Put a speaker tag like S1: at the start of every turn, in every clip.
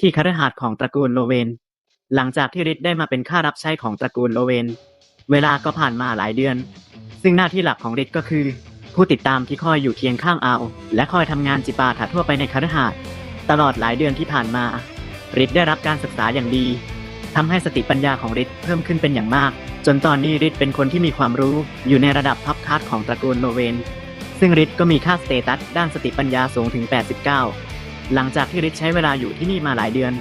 S1: ที่คฤหาสน์ของตระกูลโลเวน หลังจากที่ริดได้มาเป็นข้ารับใช้ของตระกูลโลเวน เวลาก็ผ่านมาหลายเดือน ซึ่งหน้าที่หลักของริดก็คือ ผู้ติดตามที่คอยอยู่เคียงข้างเอาและคอยทำงานจิปาถะทั่วไปในคฤหาสน์ตลอดหลายเดือนที่ผ่านมาริดได้รับการศึกษาอย่างดีทำให้สติปัญญาของริดเพิ่มขึ้นเป็นอย่างมาก จนตอนนี้ริดเป็นคนที่มีความรู้อยู่ในระดับท็อปคัสของตระกูลโลเวน ซึ่งริดก็มีค่าสเตตัสด้านสติปัญญาสูงถึง 89 หลังจากที่ริดใช้เวลาอยู่ที่นี่มาหลายเดือน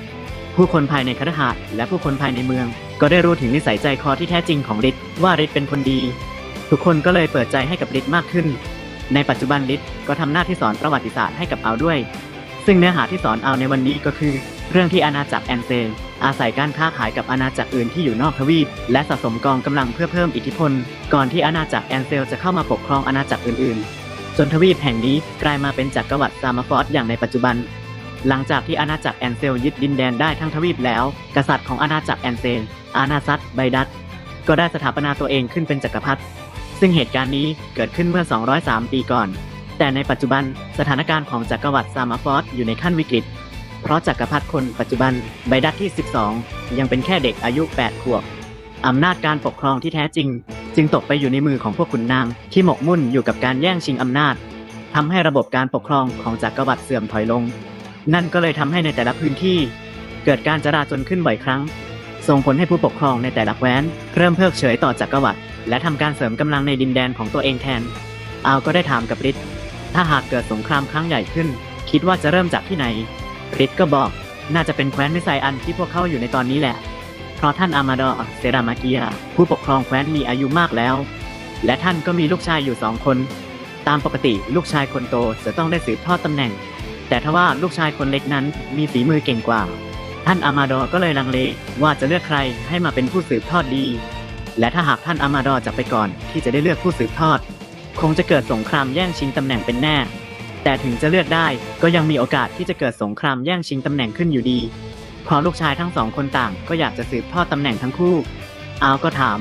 S1: ผู้คนภายในคฤหาสน์และผู้คนภายในเมือง ก็ได้รู้ถึงนิสัยใจคอที่แท้จริงของริดว่าริดเป็นคนดี ทุกคนก็เลยเปิดใจให้กับริดมากขึ้น ในปัจจุบันริดก็ทำหน้าที่สอนประวัติศาสตร์ให้กับเอาด้วย ซึ่งเนื้อหาที่สอนเอาในวันนี้ก็คือ เรื่องที่อาณาจักรแอนเซลอาศัยการค้าขายกับอาณาจักรอื่นที่อยู่นอกทวีป และสะสมกองกำลังเพื่อเพิ่มอิทธิพล ก่อนที่อาณาจักรแอนเซลจะเข้ามาปกครองอาณาจักรอื่นๆ จนทวีปแห่งนี้กลายมาเป็นจักรวรรดิซามาฟอสอย่างในปัจจุบัน หลังจากที่อาณาจักรแอนเซลยึดดินแดนได้ทั้งทวีปแล้ว กษัตริย์ของอาณาจักรแอนเซล อาณาซัตไบดัตก็ได้สถาปนาตัวเองขึ้นเป็นจักรพรรดิซึ่งเหตุการณ์นี้เกิดขึ้นเมื่อ 203 ปีก่อน แต่ในปัจจุบันสถานการณ์ของจักรวรรดิซามาฟอสอยู่ในขั้นวิกฤต เพราะจักรพรรดิคนปัจจุบันไบดัตที่ 12 ยังเป็นแค่เด็กอายุ 8 ขวบอำนาจการปกครองที่แท้จริง จึงตกไปอยู่ในมือของพวกขุนนาง ที่หมกมุ่นอยู่กับการแย่งชิงอำนาจทำให้ระบบการปกครองของจักรวรรดิเสื่อมถอยลง นั่นก็เลยทำให้ในแต่ละพื้นที่ เกิดการจราจนขึ้นบ่อยครั้ง ส่งผลให้ผู้ปกครองในแต่ละแคว้น เริ่มเพิกเฉยต่อจักรวรรดิและทำการเสริมกำลังในดินแดนของตัวเองแทนอาวก็ได้ถามกับริดถ้าหากเกิดสงครามครั้งใหญ่ขึ้น คิดว่าจะเริ่มจากที่ไหนริดก็บอกน่าจะเป็นแคว้นวิสัยอันที่พวกเขาอยู่ในตอนนี้แหละ เพราะท่านอามาดอเซรามาเกีย ผู้ปกครองแคว้นมีอายุมากแล้ว และท่านก็มีลูกชายอยู่สองคน ตามปกติลูกชายคนโตจะต้องได้สืบทอดตำแหน่ง แต่ทว่าลูกชายคนเล็กนั้นมีฝีมือเก่งกว่า ท่านอามาดอก็เลยลังเลว่าจะเลือกใครให้มาเป็นผู้สืบทอดดี และถ้าหากท่านอามาดอจะไปก่อนที่จะได้เลือกผู้สืบทอด คงจะเกิดสงครามแย่งชิงตำแหน่งเป็นแน่ แต่ถึงจะเลือกได้ก็ยังมีโอกาสที่จะเกิดสงครามแย่งชิงตำแหน่งขึ้นอยู่ดีพราะลูกชายทั้งสองคนต่างก็อยากจะสืบทอดตำแหน่งทั้งคู่ อาวก็ถาม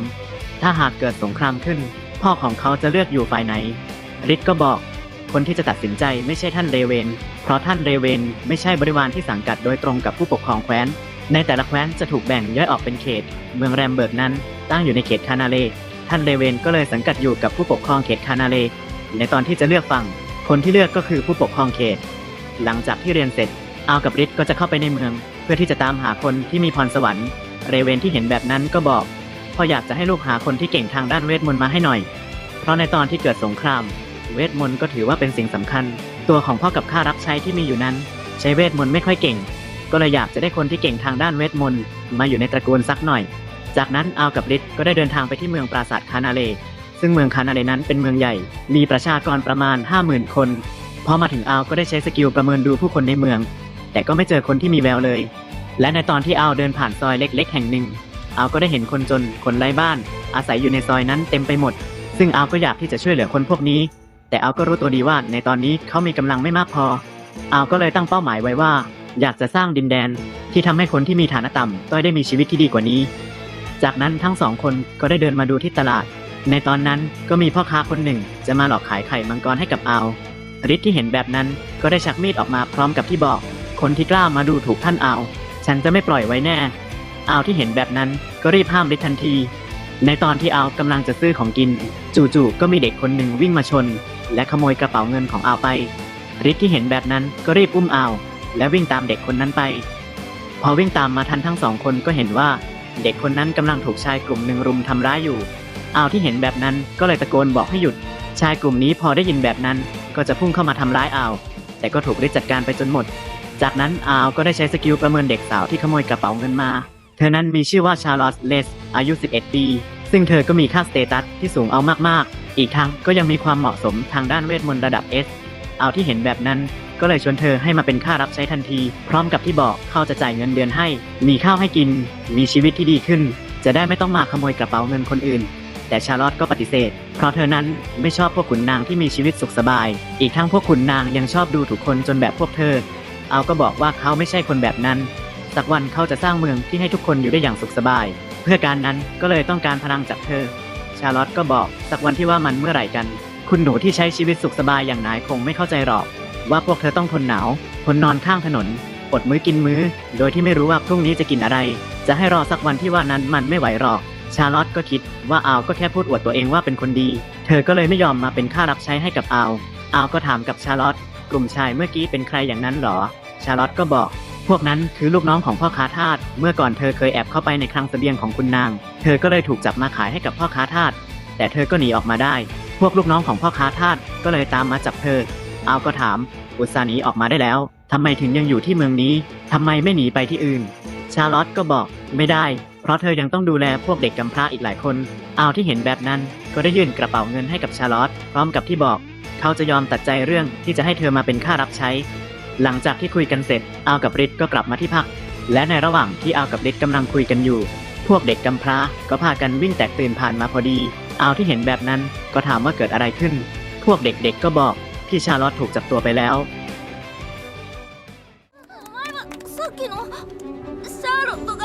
S1: ถ้าหากเกิดสงครามขึ้น พ่อของเขาจะเลือกอยู่ฝ่ายไหนริดก็บอก คนที่จะตัดสินใจไม่ใช่ท่านเรเวน เพราะท่านเรเวนไม่ใช่บริวารที่สังกัดโดยตรงกับผู้ปกครองแคว้น ในแต่ละแคว้นจะถูกแบ่งย่อยออกเป็นเขต เมืองแรมเบิร์กนั้น ตั้งอยู่ในเขตคานาเล ท่านเรเวนก็เลยสังกัดอยู่กับผู้ปกครองเขตคานาเล ในตอนที่จะเลือกฝั่ง คนที่เลือกก็คือผู้ปกครองเขต หลังจากที่เรียนเสร็จอากับริดก็จะเข้าไปในเมือง เพื่อที่จะตามหาคนที่มีพรสวรรค์ เรเวนที่เห็นแบบนั้นก็บอกพ่ออยากจะให้ลูกหาคนที่เก่งทางด้านเวทมนต์มาให้หน่อย เพราะในตอนที่เกิดสงคราม เวทมนต์ก็ถือว่าเป็นสิ่งสำคัญ ตัวของพ่อกับข้ารับใช้ที่มีอยู่นั้น ใช้เวทมนต์ไม่ค่อยเก่ง ก็เลยอยากจะได้คนที่เก่งทางด้านเวทมนต์มาอยู่ในตระกูลสักหน่อย จากนั้นอาวกับริดก็ได้เดินทางไปที่เมืองปราสาทคานาเล ซึ่งเมืองคานาเลนั้นเป็นเมืองใหญ่ มีประชากรประมาณ 50,000 คนพอมาถึงอาวก็ได้ใช้สกิลประเมินดูผู้คนในเมือง แต่ก็ไม่เจอคนที่มีแววเลย และในตอนที่อาวเดินผ่านซอยเล็ก ๆ แห่งหนึ่งอาวก็ได้เห็นคนจนคนไร้บ้าน อาศัยอยู่ในซอยนั้นเต็มไปหมด ซึ่งอาวก็อยากที่จะช่วยเหลือคนพวกนี้ แต่อาก็รู้ตัวดีว่าในตอนนี้เขามีกำลังไม่มากพออาก็เลยตั้งเป้าหมายไว้ว่า อยากจะสร้างดินแดนที่ทำให้คนที่มีฐานะต่ำต้อยได้มีชีวิตที่ดีกว่านี้ จากนั้นทั้งสองคนก็ได้เดินมาดูที่ตลาด ในตอนนั้นก็มีพ่อค้าคนหนึ่ง จะมาหลอกขายไข่มังกรให้กับอาวริทที่เห็นแบบนั้นก็ได้ชักมีดออกมาพร้อมกับที่บอก คนที่กล้ามาดูถูกท่านอา ฉันจะไม่ปล่อยไว้แน่อาที่เห็นแบบนั้นก็รีบห้ามริททันที ในตอนที่อากำลังจะซื้อของกิน จู่ๆก็มีเด็กคนหนึ่งวิ่งมาชน และขโมยกระเป๋าเงินของอาวไปริทที่เห็นแบบนั้นก็รีบอุ้มอาว และวิ่งตามเด็กคนนั้นไป พอวิ่งตามมาทันทั้งสองคนก็เห็นว่า เด็กคนนั้นกำลังถูกชายกลุ่มหนึ่งรุมทำร้ายอยู่อาวที่เห็นแบบนั้นก็เลยตะโกนบอกให้หยุด ชายกลุ่มนี้พอได้ยินแบบนั้นก็จะพุ่งเข้ามาทำร้ายอาวแต่ก็ถูกริดจัดการไปจนหมด จากนั้นอาวก็ได้ใช้สกิลประเมินเด็กสาวที่ขโมยกระเป๋าเงินมา เธอนั้นมีชื่อว่าชาร์ลอตเลสอายุ 11 ปี ซึ่งเธอก็มีค่าสเตตัสที่สูงเอามากๆ อีกทั้งก็ยังมีความเหมาะสมทางด้านเวทมนต์ระดับ S เอาที่เห็นแบบนั้นก็เลยชวนเธอให้มาเป็นค่ารับใช้ทันที พร้อมกับที่บอกเขาจะจ่ายเงินเดือนให้ มีข้าวให้กิน มีชีวิตที่ดีขึ้น จะได้ไม่ต้องมาขโมยกระเป๋าเงินคนอื่น แต่ชาร์ลอตก็ปฏิเสธ เพราะเธอนั้นไม่ชอบพวกขุนนางที่มีชีวิตสุขสบาย อีกทั้งพวกขุนนางยังชอบดูถูกคนจนแบบพวกเธอ เอาก็บอกว่าเขาไม่ใช่คนแบบนั้น สักวันเขาจะสร้างเมืองที่ให้ทุกคนอยู่ได้อย่างสุขสบาย เพื่อการนั้นก็เลยต้องการพลังจากเธอ ชาร์ลอตก็บอก สักวันที่ว่ามันเมื่อไหร่กัน คุณหนูที่ใช้ชีวิตสุขสบายอย่างนายคงไม่เข้าใจหรอก ว่าพวกเธอต้องทนหนาว ทนนอนข้างถนน อดมื้อกินมื้อ โดยที่ไม่รู้ว่าพรุ่งนี้จะกินอะไร จะให้รอสักวันที่ว่านั้นมันไม่ไหวหรอกชาลอตก็คิดว่าอาวก็แค่พูดอวดตัวเองว่าเป็นคนดี เธอก็เลยไม่ยอมมาเป็นข้ารับใช้ให้กับอาว อาวก็ถามกับชาลอตกลุ่มชายเมื่อกี้เป็นใครอย่างนั้นหรอ ชาลอตก็บอก พวกนั้นคือลูกน้องของพ่อค้าทาส เมื่อก่อนเธอเคยแอบเข้าไปในคลังเสบียงของคุณนาง เธอก็เลยถูกจับมาขายให้กับพ่อค้าทาส แต่เธอก็หนีออกมาได้ พวกลูกน้องของพ่อค้าทาสก็เลยตามมาจับเธออาวก็ถาม อุตสาหนีออกมาได้แล้วทำไมถึงยังอยู่ที่เมืองนี้ทำไมไม่หนีไปที่อื่น ชาลอตก็บอก ไม่ได้ เพราะเธอยังต้องดูแลพวกเด็กกำพร้าอีกหลายคนอาวที่เห็นแบบนั้น ก็ได้ยื่นกระเป๋าเงินให้กับชาลอตพร้อมกับที่บอก เขาจะยอมตัดใจเรื่องที่จะให้เธอมาเป็นข้ารับใช้ หลังจากที่คุยกันเสร็จอาวกับริทก็กลับมาที่พัก และในระหว่างที่อากับริทกำลังคุยกันอยู่ พวกเด็กกำพร้าก็พากันวิ่งแตกตื่นผ่านมาพอดี อาวที่เห็นแบบนั้นก็ถามว่าเกิดอะไรขึ้น พวกเด็กๆก็บอกพี่ชาลอตถูกจับตัวไปแล้ว
S2: お前はさっきのシャーロットが